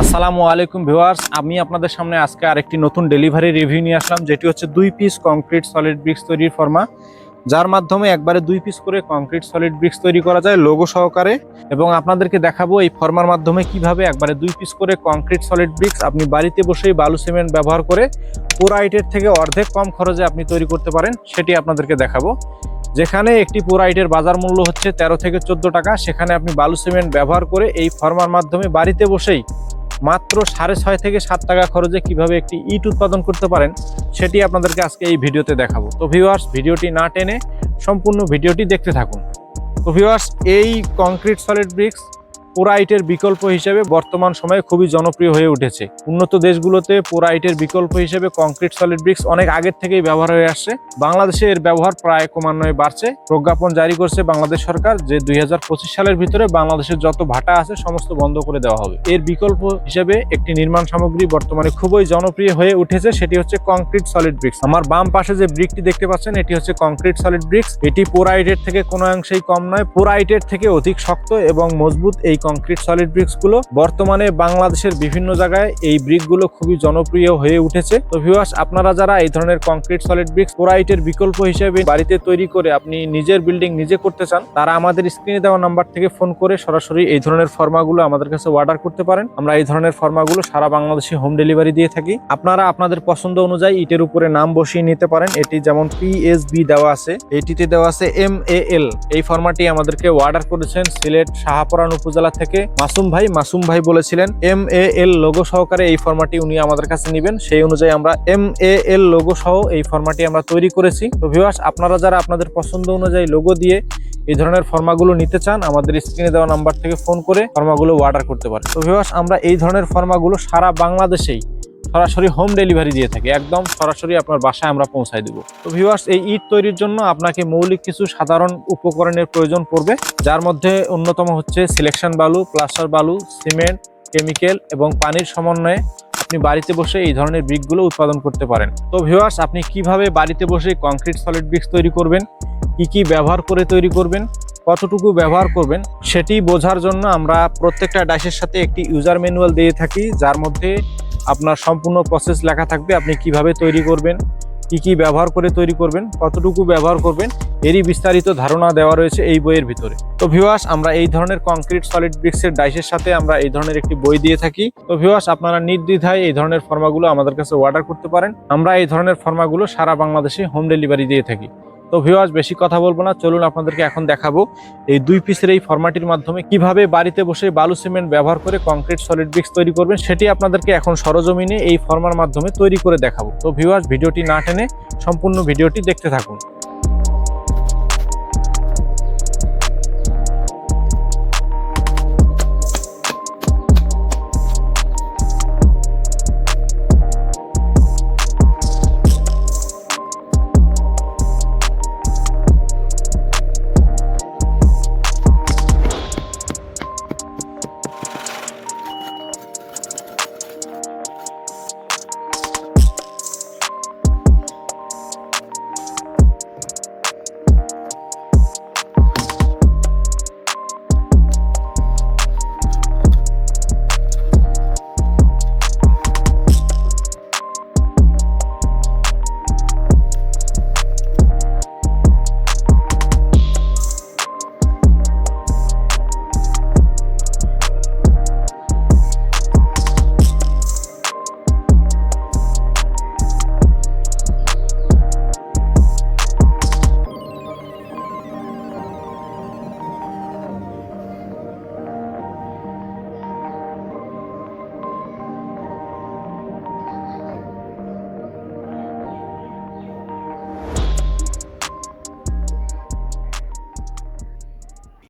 আসসালামু আলাইকুম ভিউয়ার্স, আমি আপনাদের সামনে আজকে আরেকটি নতুন ডেলিভারি রিভিউ নিয়ে আসলাম, যেটি হচ্ছে দুই পিস কংক্রিট সলিড ব্রিক্স তৈরির ফর্মা। যার মাধ্যমে একবারে দুই পিস করে কংক্রিট সলিড ব্রিক্স তৈরি করা যায় লোগো সহকারে। এবং আপনাদেরকে দেখাবো এই ফর্মার মাধ্যমে কীভাবে একবারে দুই পিস করে কংক্রিট সলিড ব্রিক্স আপনি বাড়িতে বসেই বালু সিমেন্ট ব্যবহার করে পোরাইটের থেকে অর্ধেক কম খরচে আপনি তৈরি করতে পারেন, সেটি আপনাদেরকে দেখাবো। যেখানে একটি পোরাইটের বাজার মূল্য হচ্ছে তেরো থেকে চোদ্দ টাকা, সেখানে আপনি বালু সিমেন্ট ব্যবহার করে এই ফর্মার মাধ্যমে বাড়িতে বসেই মাত্র সাড়ে ছয় থেকে সাত টাকা খরচে কীভাবে একটি ইট উৎপাদন করতে পারেন, সেটি আপনাদেরকে আজকে এই ভিডিওতে দেখাবো। তো ভিউয়ার্স ভিডিওটি না টেনে সম্পূর্ণ ভিডিওটি দেখতে থাকুন। তো ভিউয়ার্স এই কংক্রিট সলিড ব্রিক্স পোরাইটের বিকল্প হিসেবে বর্তমান সময়ে খুবই জনপ্রিয় হয়ে উঠেছে। উন্নত দেশগুলোতে পোরাইটের বিকল্প হিসেবে কংক্রিট সলিড ব্রিক্স অনেক আগের থেকেই ব্যবহার হয়ে আসছে। বাংলাদেশে এর ব্যবহার প্রায় ক্রমান্বয়ে বাড়ছে। প্রজ্ঞাপন জারি করছে বাংলাদেশ সরকার, যে দুই হাজার পঁচিশ সালের ভিতরে বাংলাদেশের যত ভাটা আছে সমস্ত বন্ধ করে দেওয়া হবে। এর বিকল্প হিসেবে একটি নির্মাণ সামগ্রী বর্তমানে খুবই জনপ্রিয় হয়ে উঠেছে, সেটি হচ্ছে কংক্রিট সলিড ব্রিক্স। আমার বাম পাশে যে ব্রিকটি দেখতে পাচ্ছেন, এটি হচ্ছে কংক্রিট সলিড ব্রিক্স। এটি পোরাইটের থেকে কোনো অংশেই কম নয়, পোরাইটের থেকে অধিক শক্ত এবং মজবুত এই কংক্রিট সলিড ব্রিক্সগুলো বর্তমানে বাংলাদেশের বিভিন্ন জায়গায় এই ব্রিকগুলো খুবই জনপ্রিয় হয়ে উঠেছে। তো ভিউয়ার্স আপনারা যারা এই ধরনের কংক্রিট সলিড ব্রিক্স পোরাইটের বিকল্প হিসেবে বাড়িতে তৈরি করে আপনি নিজের বিল্ডিং নিজে করতে চান, তারা আমাদের স্ক্রিনে দেওয়া নাম্বার থেকে ফোন করে সরাসরি এই ধরনের ফর্মাগুলো আমাদের কাছে অর্ডার করতে পারেন। আমরা এই ধরনের ফর্মাগুলো সারা বাংলাদেশে হোম ডেলিভারি দিয়ে থাকি। আপনারা আপনাদের পছন্দ অনুযায়ী ইটের উপরে নাম বসিয়ে নিতে পারেন। এটি যেমন পিএসবি দেওয়া আছে, এটিতে দেওয়া আছে এম এ এল এই ফর্মাটি আমাদেরকে অর্ডার করেছেন সিলেট শাহপরান উপজেলা থেকে মাসুম ভাই মাসুম ভাই বলেছিলেন, এম এ এল লোগো সহকারে এই ফর্মাটি উনি আমাদের কাছে নেবেন। সেই অনুযায়ী আমরা এম এ এল লোগো সহ এই ফর্মাটি আমরা তৈরি করেছি। তো ভিউয়ার্স আপনারা যারা আপনাদের পছন্দ অনুযায়ী লোগো দিয়ে এই ধরনের ফর্মাগুলো নিতে চান, আমাদের স্ক্রিনে দেওয়া নাম্বার থেকে ফোন করে ফর্মাগুলো অর্ডার করতে পারেন। তো ভিউয়ার্স আমরা এই ধরনের ফর্মাগুলো সারা বাংলাদেশেই সরাসরি হোম ডেলিভারি দিয়ে থাকি। একদম সরাসরি আপনার বাসায় আমরা পৌঁছায় দেবো। তো ভিউয়ার্স এই ইট তৈরির জন্য আপনাকে মৌলিক কিছু সাধারণ উপকরণের প্রয়োজন পড়বে, যার মধ্যে অন্যতম হচ্ছে সিলেকশন বালু প্লাস্টার বালু সিমেন্ট কেমিক্যাল এবং পানির সমন্বয়ে আপনি বাড়িতে বসে এই ধরনের ব্রিকগুলো উৎপাদন করতে পারেন। তো ভিউয়ার্স আপনি কীভাবে বাড়িতে বসে কংক্রিট সলিড ব্রিক্স তৈরি করবেন? কি কি ব্যবহার করে তৈরি করবেন? কতটুকু ব্যবহার করবেন? সেটি বোঝার জন্য আমরা প্রত্যেকটা ডাইসের সাথে একটি ইউজার ম্যানুয়াল দিয়ে থাকি, যার মধ্যে আপনার সম্পূর্ণ প্রসেস লেখা থাকবে, আপনি কীভাবে তৈরি করবেন, কি কি ব্যবহার করে তৈরি করবেন, কতটুকু ব্যবহার করবেন, এরই বিস্তারিত ধারণা দেওয়া রয়েছে এই বইয়ের ভিতরে। তো ভিউয়ার্স আমরা এই ধরনের কংক্রিট সলিড ব্রিক্সের ডাইসের সাথে আমরা এই ধরনের একটি বই দিয়ে থাকি। তো ভিউয়ার্স আপনারা নির্দ্বিধায় এই ধরনের ফর্মাগুলো আমাদের কাছে অর্ডার করতে পারেন। আমরা এই ধরনের ফর্মাগুলো সারা বাংলাদেশে হোম ডেলিভারি দিয়ে থাকি। তো ভিওয়াজ বেশি কথা বলব না। চলুন আপনাদেরকে এখন দেখাবো এই দুই পিসের এই ফর্মাটির মাধ্যমে কীভাবে বাড়িতে বসে বালু সিমেন্ট ব্যবহার করে কংক্রিট সলিড ব্রিক্স তৈরি করবেন, সেটি আপনাদেরকে এখন সরজমিনে এই ফর্মার মাধ্যমে তৈরি করে দেখাবো। তো ভিওয়াজ ভিডিওটি না টেনে সম্পূর্ণ ভিডিওটি দেখতে থাকুন।